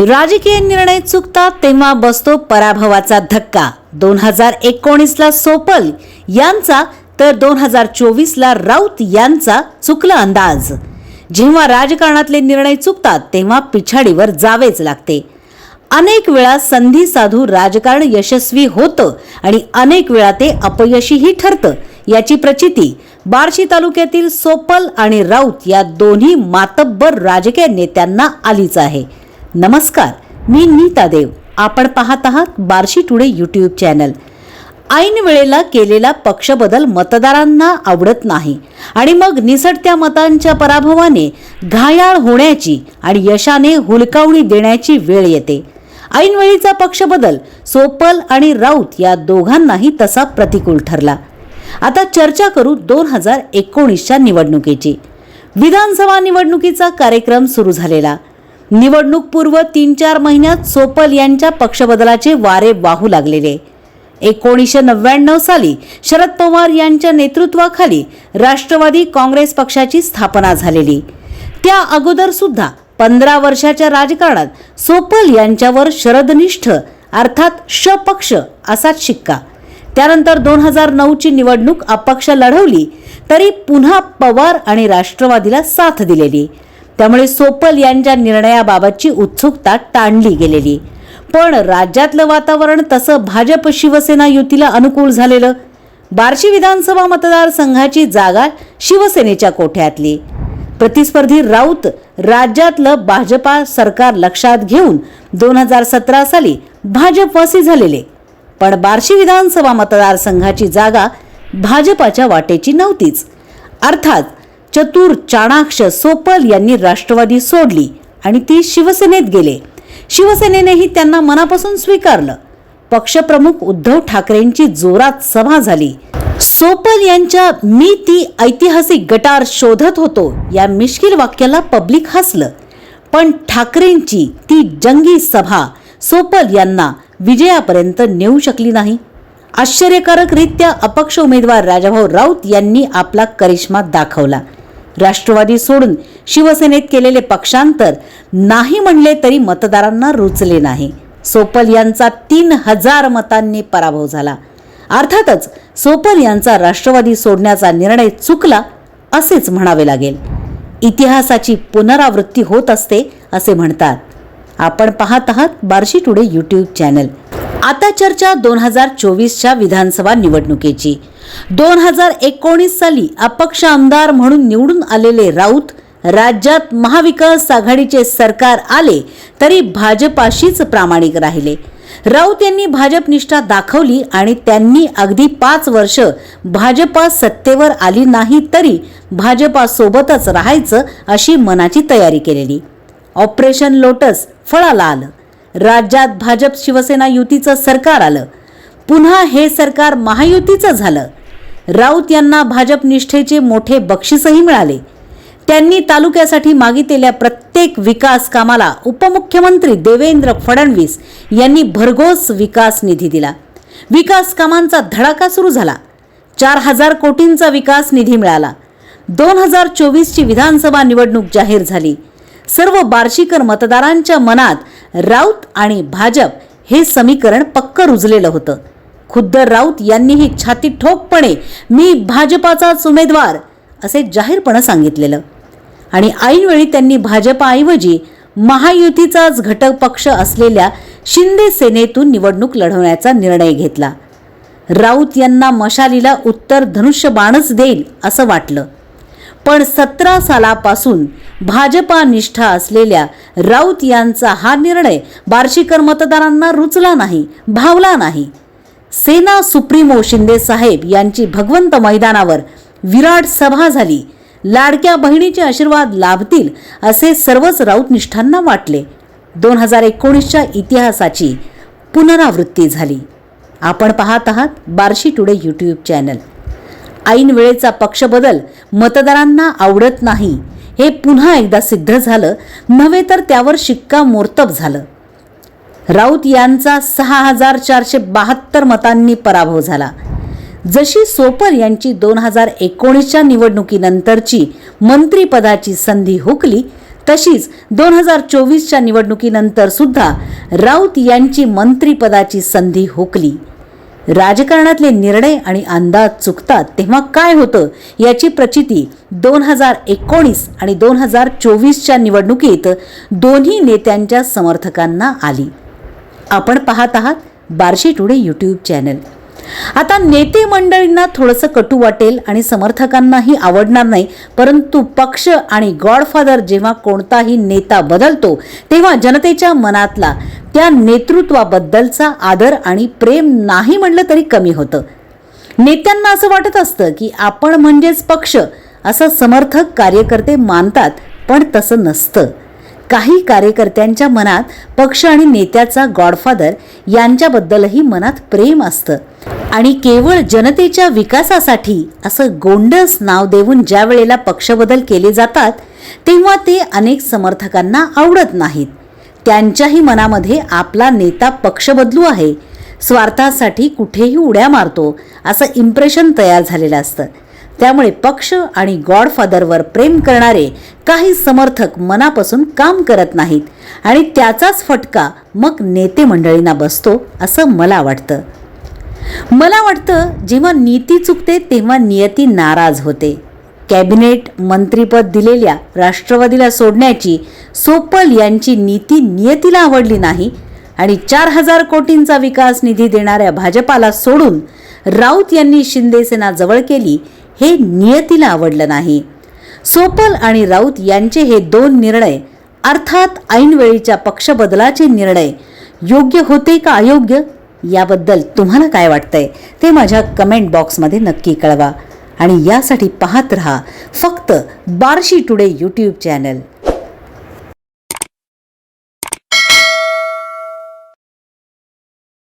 राजकीय निर्णय चुकतात तेव्हा बसतो पराभवाचा धक्का. दोन हजार एकोणीसला सोपल यांचा तर दोन हजार चोवीसला राऊत यांचा चुकला अंदाज. जेव्हा राजकारणातले निर्णय चुकतात तेव्हा पिछाडीवर जावेच लागते. अनेक वेळा संधी साधू राजकारण यशस्वी होतं आणि अनेक वेळा ते अपयशीही ठरतं याची प्रचिती बार्शी तालुक्यातील सोपल आणि राऊत या दोन्ही मातब्बर राजकीय नेत्यांना आलीच आहे. नमस्कार मी नीता देव. आपण पाहत आहात बार्शी टुडे यूट्यूब चॅनल. ऐन वेळेला केलेला पक्षबदल मतदारांना आवडत नाही आणि मग निसटत्या मतांच्या पराभवाने घायाळ होण्याची आणि यशाने हुलकावणी देण्याची वेळ येते. ऐनवेळीचा पक्षबदल सोपल आणि राऊत या दोघांनाही तसा प्रतिकूल ठरला. आता चर्चा करू दोन हजार एकोणीसच्या निवडणुकीची. विधानसभा निवडणुकीचा कार्यक्रम सुरू झालेला. निवडणूक पूर्व तीन चार महिन्यात सोपल यांच्या पक्षबदलाचे वारे वाहू लागलेले. एकोणीसशे नव्याण्णव साली शरद पवार यांच्या नेतृत्वाखाली राष्ट्रवादी काँग्रेस पक्षाची स्थापना झालेली. त्या अगोदर सुद्धा पंधरा वर्षाच्या राजकारणात सोपल यांच्यावर शरदनिष्ठ अर्थात शपक्ष असाच शिक्का. त्यानंतर दोन हजार नऊची निवडणूक अपक्ष लढवली तरी पुन्हा पवार आणि राष्ट्रवादीला साथ दिलेली. त्यामुळे सोपल यांच्या निर्णयाबाबतची उत्सुकता टाळली गेलेली. पण राज्यातलं वातावरण तसं भाजप शिवसेना युतीला अनुकूल झालेलं? बार्शी विधानसभा मतदारसंघाची जागा शिवसेनेच्या कोठ्यातली? प्रतिस्पर्धी राऊत राज्यातलं भाजपा सरकार लक्षात घेऊन दोन हजार सतरा साली भाजपवासी झालेले. पण बार्शी विधानसभा मतदारसंघाची जागा भाजपाच्या वाटेची नव्हतीच. अर्थात चतुर चाणाक्ष सोपल यांनी राष्ट्रवादी सोडली आणि ती शिवसेनेत गेले. शिवसेनेनेही त्यांना मनापासून स्वीकारलं. पक्षप्रमुख उद्धव ठाकरेंची जोरात सभा झाली. सोपल यांच्या मी ती ऐतिहासिक गटार शोधत होतो या मिश्किल वाक्याला पब्लिक हसलं. पण ठाकरेंची ती जंगी सभा सोपल यांना विजयापर्यंत नेऊ शकली नाही. आश्चर्यकारकरित्या अपक्ष उमेदवार राजाभाऊ राऊत यांनी आपला करिश्मा दाखवला. राष्ट्रवादी सोडून शिवसेनेत केलेले पक्षांतर नाही म्हणले तरी मतदारांना रुचले नाही. सोपल यांचा तीन हजार मतांनी पराभव झाला. अर्थातच सोपल यांचा राष्ट्रवादी सोडण्याचा निर्णय चुकला असेच म्हणावे लागेल. इतिहासाची पुनरावृत्ती होत असते असे म्हणतात. आपण पाहत आहात बार्शी टुडे यूट्यूब चॅनल. आता चर्चा दोन हजार चोवीसच्या विधानसभा निवडणुकीची. दोन हजार एकोणीस साली अपक्ष आमदार म्हणून निवडून आलेले राऊत राज्यात महाविकास आघाडीचे सरकार आले तरी भाजपाशीच प्रामाणिक राहिले. राऊत यांनी भाजप निष्ठा दाखवली आणि त्यांनी अगदी पाच वर्ष भाजपा सत्तेवर आली नाही तरी भाजपासोबतच राहायचं अशी मनाची तयारी केलेली. ऑपरेशन लोटस फळाला आलं. राज्यात भाजप शिवसेना युतीचं सरकार आलं. पुन्हा हे सरकार महायुतीचं झालं. राऊत यांना भाजप निष्ठेचे मोठे बक्षीसही मिळाले. त्यांनी तालुक्यासाठी मागितलेल्या प्रत्येक विकास कामाला उपमुख्यमंत्री देवेंद्र फडणवीस यांनी भरघोस विकास निधी दिला. विकास कामांचा धडाका सुरू झाला. चार हजार कोटींचा विकास निधी मिळाला. दोन हजार चोवीसची विधानसभा निवडणूक जाहीर झाली. सर्व बार्शीकर मतदारांच्या मनात राऊत आणि भाजप हे समीकरण पक्क रुजलेलं होतं. खुद्द राऊत यांनीही छाती ठोकपणे मी भाजपाचाच उमेदवार असे जाहीरपणे सांगितलेलं. आणि ऐनवेळी त्यांनी भाजपाऐवजी महायुतीचाच घटक पक्ष असलेल्या शिंदे सेनेतून निवडणूक लढवण्याचा निर्णय घेतला. राऊत यांना मशालीला उत्तर धनुष्यबाणच देईल असं वाटलं. पण सतरा सालापासून भाजपा निष्ठा असलेल्या राऊत यांचा हा निर्णय बार्शीकर मतदारांना रुचला नाही भावला नाही. सेना सुप्रीमो शिंदे साहेब यांची भगवंत मैदानावर विराट सभा झाली. लाडक्या बहिणीचे आशीर्वाद लाभतील असे सर्वच राऊत निष्ठांना वाटले. दोन हजार एकोणीसच्या इतिहासाची पुनरावृत्ती झाली. आपण पाहत आहात बार्शी टुडे यूट्यूब चॅनल. ऐन वेळेचा पक्षबदल मतदारांना आवडत नाही. हे पुन्हा एकदा सिद्ध झालं. नव्हे तर त्यावर शिक्कामोर्तब झालं. राऊत यांचा सहा हजार चारशे बहात्तर मतांनी पराभव झाला. जशी सोपर यांची दोन हजार एकोणीसच्या निवडणुकीनंतरची मंत्रिपदाची संधी हुकली तशीच दोन हजार चोवीसच्या निवडणुकीनंतर सुद्धा राऊत यांची मंत्रिपदाची संधी हुकली. राजकारणातले निर्णय आणि अंदाज चुकतात तेव्हा काय होतं याची प्रचिती दोन हजार एकोणीस आणि दोन हजार चोवीसच्या निवडणुकीत दोन्ही नेत्यांच्या समर्थकांना आली. आपण पाहत आहात बार्शी टुडे यूट्यूब चॅनल आता नेते मंडळींना थोडंसं कटू वाटेल आणि समर्थकांनाही आवडणार नाही परंतु पक्ष आणि गॉडफादर जेव्हा कोणताही नेता बदलतो तेव्हा जनतेच्या मनातला त्या नेतृत्वाबद्दलचा आदर आणि प्रेम नाही म्हणलं तरी कमी होतं. नेत्यांना असं वाटत असतं की आपण म्हणजेच पक्ष असं समर्थक कार्यकर्ते मानतात पण तसं नसतं. काही कार्यकर्त्यांच्या मनात पक्ष आणि नेत्याचा गॉडफादर यांच्याबद्दलही मनात प्रेम असतं. आणि केवळ जनतेच्या विकासासाठी असं गोंडस नाव देऊन ज्या वेळेला पक्षबदल केले जातात तेव्हा ते अनेक समर्थकांना आवडत नाहीत. त्यांच्याही मनामध्ये आपला नेता पक्ष बदलू आहे. स्वार्थासाठी कुठेही उड्या मारतो असं इम्प्रेशन तयार झालेलं असतं. त्यामुळे पक्ष आणि गॉडफादरवर प्रेम करणारे काही समर्थक मनापासून काम करत नाहीत आणि त्याचाच फटका मग नेते मंडळींना बसतो असं मला वाटतं. मला वाटतं जेव्हा नीती चुकते तेव्हा नियती नाराज होते. कॅबिनेट मंत्रीपद दिलेल्या राष्ट्रवादीला सोडण्याची सोपल यांची नीती नियतीला आवडली नाही आणि चार हजार कोटींचा विकास निधी देणाऱ्या भाजपाला सोडून राऊत यांनी शिंदेसेना जवळ केली हे नियतीला आवडलं नाही. सोपल आणि राऊत यांचे हे दोन निर्णय अर्थात ऐनवेळीच्या पक्षबदलाचे निर्णय योग्य होते का अयोग्य याबद्दल तुम्हाला काय वाटतंय ते माझ्या कमेंट बॉक्समध्ये नक्की कळवा. आणि यासाठी पाहत रहा फक्त बार्शी टुडे यूट्यूब चॅनल